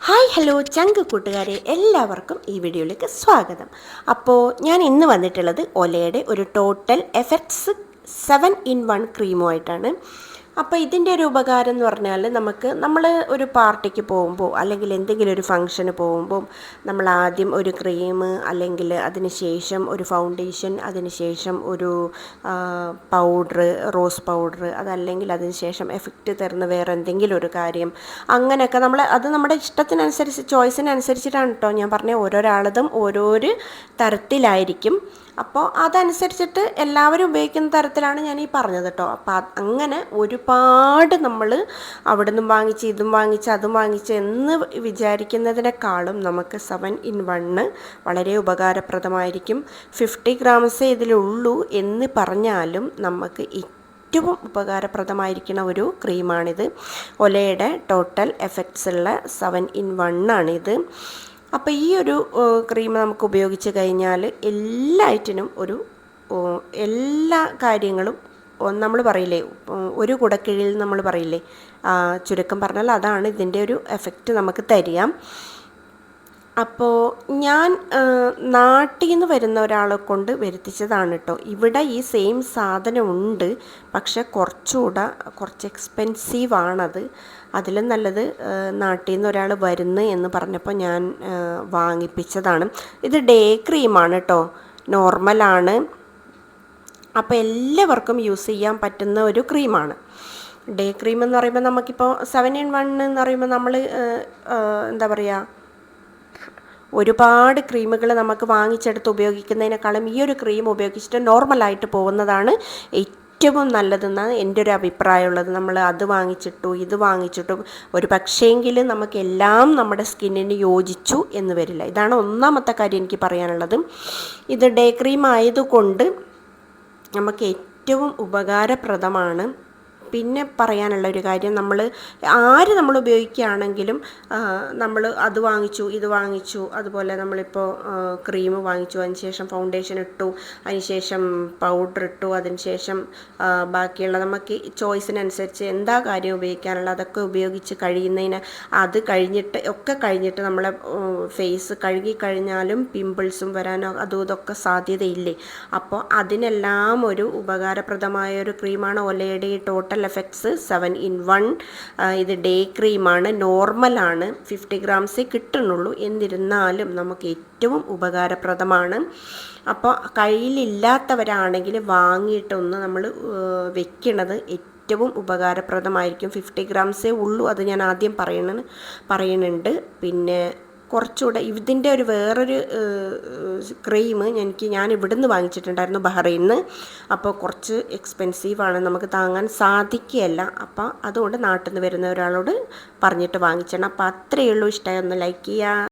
Hi hello ചങ്ക് കൂട്ടുകാരെ എല്ലാവർക്കും ഈ വീഡിയോയിലേക്ക് സ്വാഗതം. അപ്പോൾ ഞാൻ ഇന്ന് വന്നിട്ടുള്ളത് ഒലയുടെ ഒരു total effects seven in one ക്രീമുമായിട്ടാണ് അപ്പോൾ ഇതിന്റെ ഒരു ഉപകാരം എന്ന് പറഞ്ഞാൽ നമുക്ക് നമ്മൾ ഒരു പാർട്ടിക്ക് പോകുമ്പോൾ അല്ലെങ്കിൽ എന്തെങ്കിലും ഒരു ഫംഗ്ഷന് പോകുമ്പോൾ നമ്മൾ ആദ്യം ഒരു ക്രീം അല്ലെങ്കിൽ അതിന് ശേഷം ഒരു ഫൗണ്ടേഷൻ അതിന് ശേഷം ഒരു പൗഡർ റോസ് പൗഡർ അതല്ലെങ്കിൽ അതിന് ശേഷം എഫക്റ്റ് തരുന്ന വേറെ എന്തെങ്കിലും ഒരു കാര്യം. അങ്ങനെയൊക്കെ നമ്മൾ അത് നമ്മുടെ ഇഷ്ടത്തിനനുസരിച്ച് ചോയ്സിനനുസരിച്ചിട്ടാണ് കേട്ടോ ഞാൻ പറഞ്ഞ. ഓരോരാളതും ഓരോരു തരത്തിലായിരിക്കും. അപ്പോൾ അതനുസരിച്ചിട്ട് എല്ലാവരും ഉപയോഗിക്കുന്ന തരത്തിലാണ് ഞാൻ ഈ പറഞ്ഞത് കേട്ടോ അപ്പോൾ അങ്ങനെ ഒരുപാട് നമ്മൾ അവിടെ നിന്നും വാങ്ങിച്ച് ഇതും വാങ്ങിച്ച് അതും വാങ്ങിച്ച് എന്ന് വിചാരിക്കുന്നതിനേക്കാളും നമുക്ക് സെവൻ ഇൻ വണ്ണ് വളരെ ഉപകാരപ്രദമായിരിക്കും. ഫിഫ്റ്റി ഗ്രാംസേ ഇതിലുള്ളൂ എന്ന് പറഞ്ഞാലും നമുക്ക് ഏറ്റവും ഉപകാരപ്രദമായിരിക്കുന്ന ഒരു ക്രീമാണിത് ഒലയുടെ ടോട്ടൽ എഫക്ട്സ് ഉള്ള സെവൻ ഇൻ വണ്ണാണിത് അപ്പോൾ ഈ ഒരു ക്രീം നമുക്ക് ഉപയോഗിച്ച് കഴിഞ്ഞാൽ എല്ലാ എല്ലാറ്റിനും ഒരു എല്ലാ കാര്യങ്ങളും നമ്മൾ പറയില്ലേ ഒരു കുടക്കീഴിൽ നമ്മൾ പറയില്ലേ ചുരുക്കം പറഞ്ഞാൽ അതാണ് ഇതിന്റെ ഒരു എഫക്റ്റ് നമുക്ക് തരിക. അപ്പോൾ ഞാൻ നാട്ടിൽ നിന്ന് വരുന്ന ഒരാളെ കൊണ്ട് വരുത്തിച്ചതാണ് കേട്ടോ ഇവിടെ ഈ സെയിം സാധനം ഉണ്ട്. പക്ഷെ കുറച്ചുകൂടെ കുറച്ച് എക്സ്പെൻസീവ് ആണത്. അതിലും നല്ലത് നാട്ടിൽ നിന്ന് ഒരാൾ വരുന്നു എന്ന് പറഞ്ഞപ്പോൾ ഞാൻ വാങ്ങിപ്പിച്ചതാണ്. ഇത് ഡേ ക്രീമാണ് കേട്ടോ നോർമലാണ് അപ്പോൾ എല്ലാവർക്കും യൂസ് ചെയ്യാൻ പറ്റുന്ന ഒരു ക്രീമാണ്. ഡേ ക്രീം എന്ന് പറയുമ്പോൾ നമുക്കിപ്പോൾ സെവൻ ഇൻ വൺ എന്ന് പറയുമ്പോൾ നമ്മൾ എന്താ പറയുക ഒരുപാട് ക്രീമുകൾ നമുക്ക് വാങ്ങിച്ചെടുത്ത് ഉപയോഗിക്കുന്നതിനേക്കാളും ഈ ഒരു ക്രീം ഉപയോഗിച്ചിട്ട് നോർമലായിട്ട് പോകുന്നതാണ് ഏറ്റവും നല്ലതെന്നാണ് എന്റെ ഒരു അഭിപ്രായമുള്ളത്. നമ്മൾ അത് വാങ്ങിച്ചിട്ടു ഇത് വാങ്ങിച്ചിട്ടു ഒരു പക്ഷേങ്കിൽ നമുക്കെല്ലാം നമ്മുടെ സ്കിന്നിന് യോജിച്ചു എന്ന് വരില്ല. ഇതാണ് ഒന്നാമത്തെ കാര്യം എനിക്ക് പറയാനുള്ളത്. ഇത് ഡേ ക്രീം ആയതുകൊണ്ട് നമുക്ക് ഏറ്റവും ഉപകാരപ്രദമാണ് പിന്നെ പറയാനുള്ള ഒരു കാര്യം നമ്മൾ ആര് നമ്മൾ ഉപയോഗിക്കുകയാണെങ്കിലും നമ്മൾ അത് വാങ്ങിച്ചു ഇത് വാങ്ങിച്ചു അതുപോലെ നമ്മളിപ്പോൾ ക്രീം വാങ്ങിച്ചു അതിന് ശേഷം ഫൗണ്ടേഷൻ ഇട്ടു അതിന് ശേഷം പൗഡർ ഇട്ടു അതിന് ശേഷം ബാക്കിയുള്ള നമുക്ക് ചോയ്സിനനുസരിച്ച് എന്താ കാര്യം ഉപയോഗിക്കാനുള്ള അതൊക്കെ ഉപയോഗിച്ച് കഴിയുന്നതിന് അത് കഴിഞ്ഞിട്ട് ഒക്കെ കഴിഞ്ഞിട്ട് നമ്മളെ ഫേസ് കഴുകി കഴിഞ്ഞാലും പിമ്പിൾസും വരാനോ അതും ഇതൊക്കെ സാധ്യതയില്ലേ? അപ്പോൾ അതിനെല്ലാം ഒരു ഉപകാരപ്രദമായ ഒരു ക്രീമാണ് ഒലയുടെ total total effects seven in one ഇത് ഡേ ക്രീമാണ് നോർമലാണ് ഫിഫ്റ്റി ഗ്രാംസേ കിട്ടുന്നുള്ളൂ. എന്നിരുന്നാലും നമുക്ക് ഏറ്റവും ഉപകാരപ്രദമാണ്. അപ്പോൾ കയ്യിലില്ലാത്തവരാണെങ്കിൽ വാങ്ങിയിട്ടൊന്ന് നമ്മൾ വെക്കണത് ഏറ്റവും ഉപകാരപ്രദമായിരിക്കും. ഫിഫ്റ്റി ഗ്രാംസേ ഉള്ളൂ അത് ഞാൻ ആദ്യം പറയണ പറയുന്നുണ്ട്. പിന്നെ കുറച്ചുകൂടെ ഇതിന്റെ ഒരു വേറൊരു ക്രീം എനിക്ക് ഞാൻ ഇവിടുന്ന് വാങ്ങിച്ചിട്ടുണ്ടായിരുന്നു ബഹ്റൈനിൽ നിന്ന് അപ്പോൾ കുറച്ച് എക്സ്പെൻസീവാണ് നമുക്ക് താങ്ങാൻ സാധിക്കുകയല്ല. അപ്പോൾ അതുകൊണ്ട് നാട്ടിൽ നിന്ന് വരുന്ന ഒരാളോട് പറഞ്ഞിട്ട് വാങ്ങിച്ചണം. അപ്പോൾ അത്രയേ ഉള്ളൂ. ഇഷ്ടമായി ഒന്ന് ലൈക്ക് ചെയ്യുക.